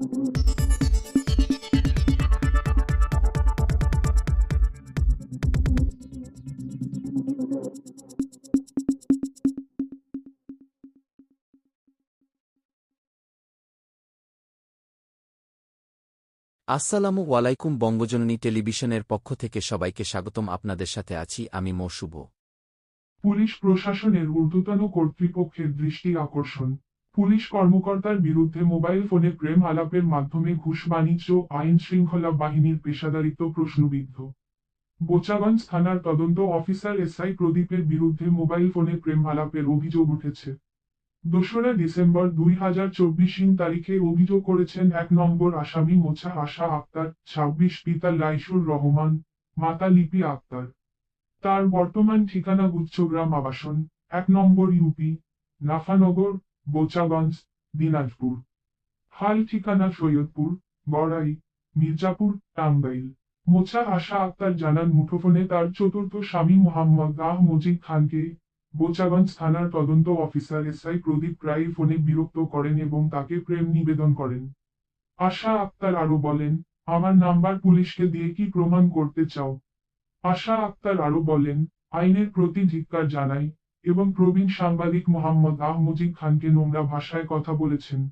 আসসালামু আলাইকুম বঙ্গজননী টেলিভিশনের পক্ষ থেকে সবাইকে স্বাগতম। আপনাদের সাথে আছি আমি মৌসুভ পুলিশ প্রশাসনের ঊর্ধ্বতন কর্তৃপক্ষের দৃষ্টি আকর্ষণ। পুলিশ কর্মকর্তার বিরুদ্ধে মোবাইল ফোনে প্রেম আলাপের মাধ্যমে ঘুষ, বাণিজ্য আইন শৃঙ্খলা বাহিনীর পেশাদারিত্ব প্রশ্নবিদ্ধ। বোচাগঞ্জ থানার তদন্ত অফিসার এসআই প্রদীপের বিরুদ্ধে মোবাইল ফোনে প্রেম আলাপের অভিযোগ উঠেছে। দোসরা ডিসেম্বর দুই হাজার চব্বিশ তারিখে অভিযোগ করেছেন এক নম্বর আসামি মোছা আশা আক্তার, ছাব্বিশ পিতা লাইসুর রহমান, মাতা লিপি আক্তার। তার বর্তমান ঠিকানা গুচ্ছগ্রাম আবাসন, এক নম্বর ইউপি, নাফানগর বোচাগঞ্জ, দিনাজপুর। হাল ঠিকানা সৈয়দপুর বড়াই মির্জাপুর, টাঙ্গাইল। মোছা আশা আক্তার জানান মুঠোফোনে তার চতুর্থ স্বামী মোহাম্মদ আহ মজিদ খানকে বোচাগঞ্জ থানার তদন্ত অফিসার এসআই প্রদীপ রায় ফোনে বিরক্ত করেন এবং তাকে প্রেম নিবেদন করেন। আশা আক্তার আরও বলেন, আমার নাম্বার পুলিশকে দিয়ে কি প্রমাণ করতে চাও? আশা আক্তার আরও বলেন, আইনের প্রতি ধিক্কার জানাই। এবং প্রবীণ সাংবাদিক মোহাম্মদ আহ মুজিব খানকে নোংরা ভাষায় কথা বলেছেন।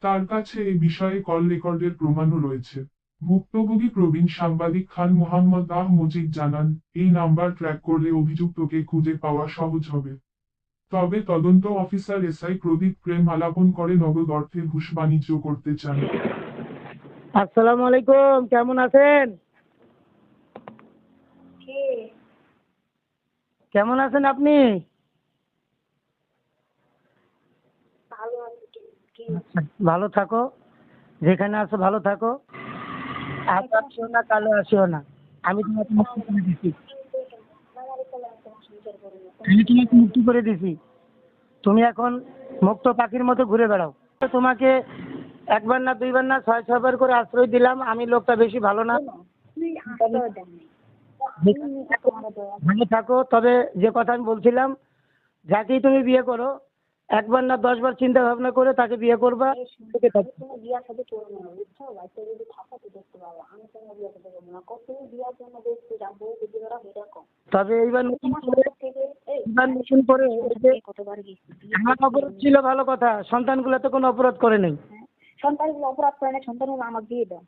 তার কাছে এ বিষয়ে কল রেকর্ডের প্রমাণও রয়েছে। ভুক্তভোগী প্রবীণ সাংবাদিক খান মোহাম্মদ আহ মুজিব জানান এই নাম্বার ট্র্যাক করলে অভিযুক্তকে খুঁজে পাওয়া সহজ হবে। তবে তদন্ত অফিসার এসআই প্রদীপ প্রেম আলাপন করে নগদ অর্থে ঘুষ বাণিজ্য করতে চান। আসসালামু আলাইকুম কেমন আছেন? কেমন আছেন আপনি? ভালো আছে কি ভালো থাকো। যেখানে আছো ভালো থাকো। আজ আসিও না, কালো আসিও না। আমি তোমাকে মুক্তি করে দিছি। আমি তোমাকে মুক্তি করে দিছি। তুমি এখন মুক্ত পাখির মতো ঘুরে বেড়াও। তোমাকে একবার না, দুইবার না, ছয়, ছয়বার করে আশ্রয় দিলাম। আমি লোকটা বেশি ভালো না। ভালো থাকো। তবে যে কথা আমি বলছিলাম, যাকেই তুমি বিয়ে করো একবার না দশবার চিন্তা ভাবনা করে তাকে বিয়ে করবা। তবে এইবার নতুন করে সংসার থেকে এই এবার নতুন করে আমার অপরাধ ছিল ভালো কথা। সন্তানগুলো তো কোনো অপরাধ করে নেই। সন্তানগুলো অপরাধ করে না সন্তানগুলো আমার দিয়ে দাও।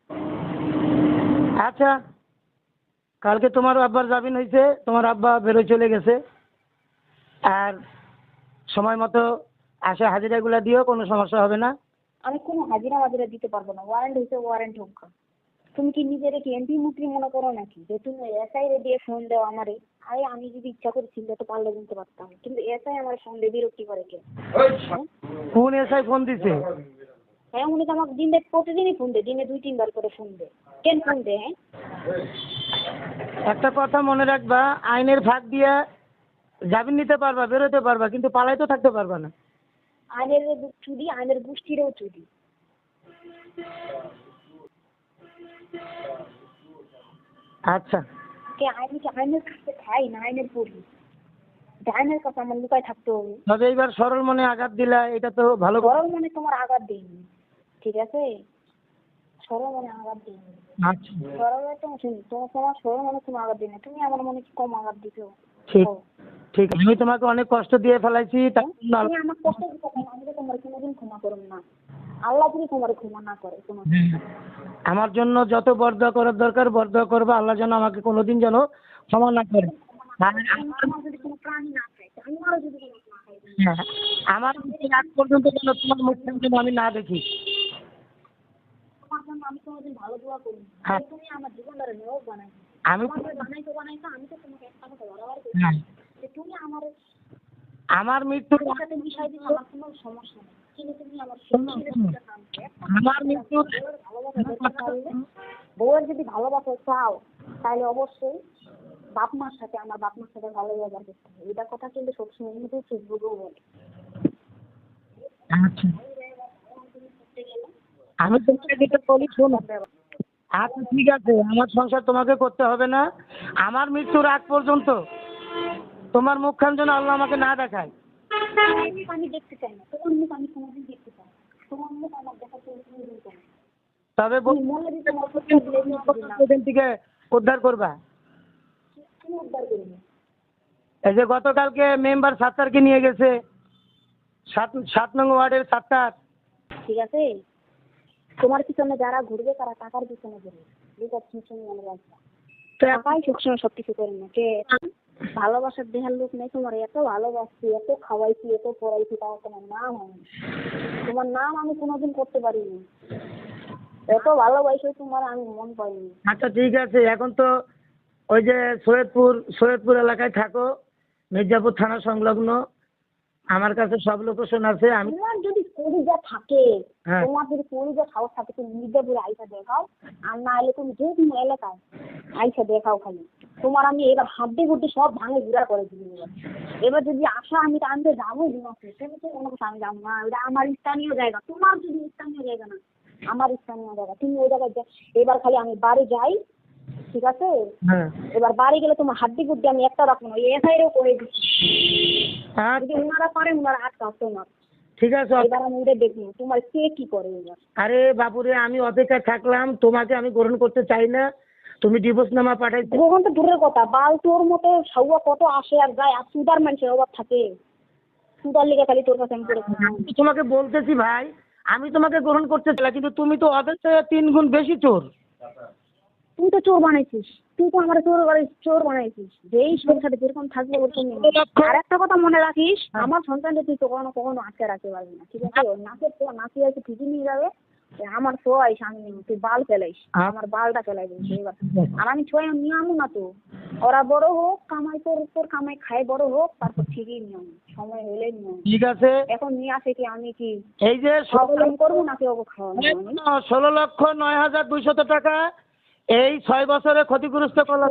আচ্ছা কালকে তোমার আব্বার জামিন হয়েছে তোমার আব্বা বেরোয় চলে গেছে। আর সময় মতো আসে হাজিরাগুলো দিও কোনো সমস্যা হবে না। আমি কোনো হাজিরা মাজিরা দিতে পারব না। ওয়ারেন্ট হয়েছে ওয়ারেন্ট হোক। তুমি কি নিজের কি এমপি মন্ত্রী মনে করো নাকি? যে তুমি এসআই রে দিয়ে ফোন দাও আমারে। আরে আমি যদি ইচ্ছা করে তো পারলে দিতে পারতাম। কিন্তু এসআই আমার ফোন দিয়ে বিরক্তি করে কে? কোন এসআই ফোন দিছে? হ্যাঁ উনি তো আমাকে দিন প্রতিদিনই ফোন দেয়। দিনে দুই তিনবার করে ফোন দেয়। কেন ফোন দেয় হ্যাঁ? একটা কথা মনে রাখবা আইনের ফাঁক দিয়ে জামিন নিতে পারবা বেরোতে পারবা কিন্তু পালাই তো থাকতে পারবা না। আইনের চুরি আইনের গোষ্ঠীরও চুরি। আচ্ছা। কে আইন কি আইনের কাছে খাই না আইনের পড়ি আইনের কাছে আমার লুকায় থাকতে হবে। তবে এইবার সরল মনে আঘাত দিলা এটা তো ভালো। সরল মনে তোমার আঘাত দিইনি। ঠিক আছে? সরল মনে আঘাত দিইনি। আচ্ছা। সরল তো তোমার তোমার সরল মনে তুমি আঘাত দিই তুমি আমার মনে কি কম আঘাত দিছো? ঠিক। ঠিক আছে। আমি তোমাকে অনেক কষ্ট দিয়ে ফেলাইছি তার জন্য তুমি আমার কষ্ট দিতে পারো আমি তো তোমার কোনোদিন ক্ষমা করব না। আল্লাহ যদি তোমার ক্ষমা না করে কোনো আমার জন্য যত বরদোয়া করার দরকার বরদোয়া করবে আল্লাহ যেন আমাকে কোনোদিন যেন ক্ষমা না করে। আর আমার যদি কোনো প্রাণী না আমারও যদি কোনো হ্যাঁ, আমার আগ পর্যন্ত যেন তোমার মুখটা যেন আমি না দেখি। তোমার জন্য আমি কোনোদিন ভালো দোয়া করি। হ্যাঁ। তুমি আমার জীবনটারে নিয়োগ বানাই আমি আমাকে বানাইতে বানাইতে আমি তো তোমাকে একটা কথা বরাবর করি। শোনো, শোনো। আমার মৃত্যুর বউয়ের যদি ভালোবাসা চাও তাহলে অবশ্যই বাপ মার সাথে আমার বাপ মার সাথে ভালো ব্যবহার করতে হবে। এটা কথা কিন্তু সবসময় কিন্তু ফেসবুকেও বলে। আচ্ছা। আমি তোমাকে যেটা বলি শোনো। আচ্ছা ঠিক আছে আমার সংসার তোমাকে করতে হবে না। আমার মৃত্যুর আগ পর্যন্ত তোমার মুখখান যেন আল্লাহ আমাকে না দেখায়। আমি দেখতে চাই না। তোমার মুখ আমি কোনোদিন দেখতে চাই তোমার মুখ আমার দেখা কোনোদিন চাই তবে মনে থেকে উদ্ধার করবা। এই যে গতকালকে মেম্বার সাত্তারকে নিয়ে গেছে সাত সাত নং ওয়ার্ডের সাত্তার। ঠিক আছে? তোমার পিছনে যারা ঘুরবে তারা টাকার পিছনে ঘুরবে। মনে টাকাই সবসময় সবকিছু করে না। কে? ভালোবাসার দেহের লোক নেই তোমার, এত ভালোবাসছি, এত খাওয়াইছি, এত পড়াইছি, তাও তোমার নাম হয়নি তোমার নাম আমি কোনোদিন করতে পারিনি। এত ভালোবাসে তোমার আমি মন পাইনি। আচ্ছা ঠিক আছে, এখন তো ওই যে সৈয়দপুর সৈয়দপুর এলাকায় থাকো, মির্জাপুর থানা সংলগ্ন। আমার কাছে সব লোকেশন আছে আমি তোমার যদি কলিজা থাকে হ্যাঁ। তোমার যদি কলিজা সাহস থাকে তুমি মির্জাপুরে আইসা দেখাও আর না এলে তুমি যে কোনো এলাকায় আইসা দেখাও খালি। তোমার আমি এবার হাড্ডি গুড্ডি সব ভাঙে গুড়া করে দিবি এবার। যদি আসা আমি তো আমি তো যাবোই দিমাকে তুমি তো করছ আমি যাব না। ওটা আমার স্থানীয় জায়গা। তোমার যদি স্থানীয় জায়গা না আমার স্থানীয় জায়গা। তুমি ওই জায়গায় এবার খালি আমি বাড়ি যাই ঠিক আছে? হ্যাঁ। এবার বাড়ি গেলে তোমার হাড্ডি গুড্ডি আমি একটা রাখব না এসআইরেও করে দিচ্ছি। হ্যাঁ। যদি ওনারা ওনারা ঠিক আছে। এবার আমি ওটা দেখব তোমার কে কি করে এবার? আরে বাবুরে আমি অপেক্ষায় থাকলাম তোমাকে আমি গ্রহণ করতে চাই না। তুমি ডিভোর্সনামা পাঠাইছো গ্রহণ তো দূরের কথা বাল তোর মতো সৌয়া কত আসে আর যায় আর সুদার মানুষের অভাব থাকে। সুদার লেগে খালি তোর কাছে আমি করে তোমাকে বলতেছি ভাই আমি তোমাকে গ্রহণ করতে চাই কিন্তু তুমি তো চেয়ে তিন গুণ বেশি চোর। তুই তো চোর বানাইছিস। তুই তো আমার চোর চোর বানাইছিস। যেই সব সাথে যেরকম থাকবে ওরকম আর একটা কথা মনে রাখিস আমার সন্তানকে তুই তো কখনো কখনো আটকে রাখতে পারবি না ঠিক আছে? নাচের তো নাচি আছে ঠিকই নিয়ে যাবে। আমার ছোয়াইস আমি নেব, তুই বাল ফেলাইস আমার বালটা ফেলাই দিস এবার আর আমি ছোয়াই নিয়ে আমু না তো। ওরা বড় হোক কামাই তোর তোর কামাই খাই বড় হোক তারপর ঠিকই নিয়ে সময় হলে নিয়ে ঠিক আছে। এখন নিয়ে আসে কি আমি কি এই যে ষোলো সবলম করব নাকি ওকে খাওয়াবো? ষোলো লক্ষ নয় হাজার দুইশত টাকা। এই ছয় বছরে ক্ষতিগ্রস্ত করল